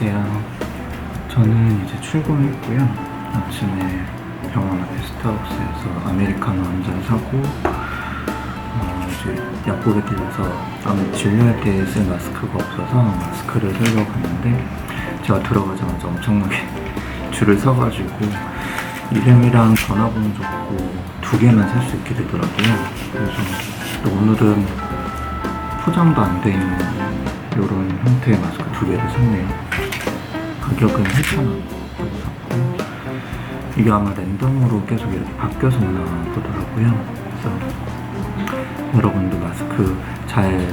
안녕하세요. 저는 이제 출근했고요. 아침에 병원 앞에 스타벅스에서 아메리카노 한 잔 사고, 어, 이제 약국에 들려서 아무 진료할 때 쓸 마스크가 없어서 마스크를 사려고 갔는데, 제가 들어가자마자 엄청나게 줄을 서가지고, 이름이랑 전화번호 적고 두 개만 살 수 있게 되더라고요. 그래서 또 오늘은 포장도 안 돼 있는 이런 형태의 마스크 두 개를 샀네요. 가격은 8,000원 샀고 이게 아마 랜덤으로 계속 이렇게 바뀌어서 오나 보더라고요. 그래서 여러분도 마스크 잘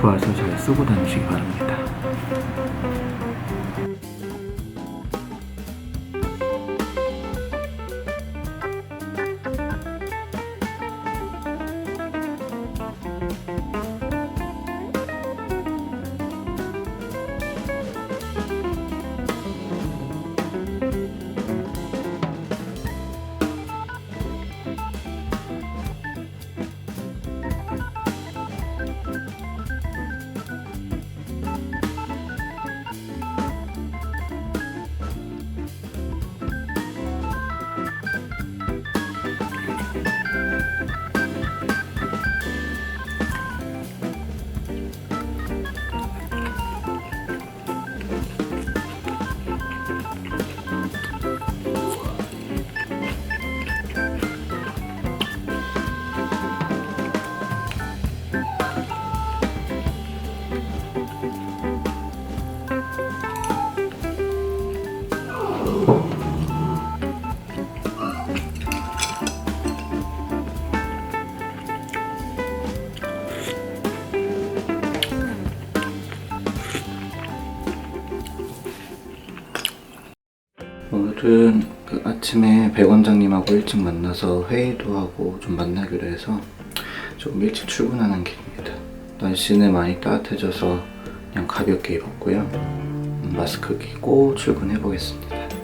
구해서 잘 쓰고 다니시기 바랍니다. 오늘은 그 아침에 백 원장님하고 일찍 만나서 회의도 하고 좀 만나기로 해서 좀 일찍 출근하는 길입니다. 날씨는 많이 따뜻해져서 그냥 가볍게 입었고요. 음, 마스크 끼고 출근해 보겠습니다.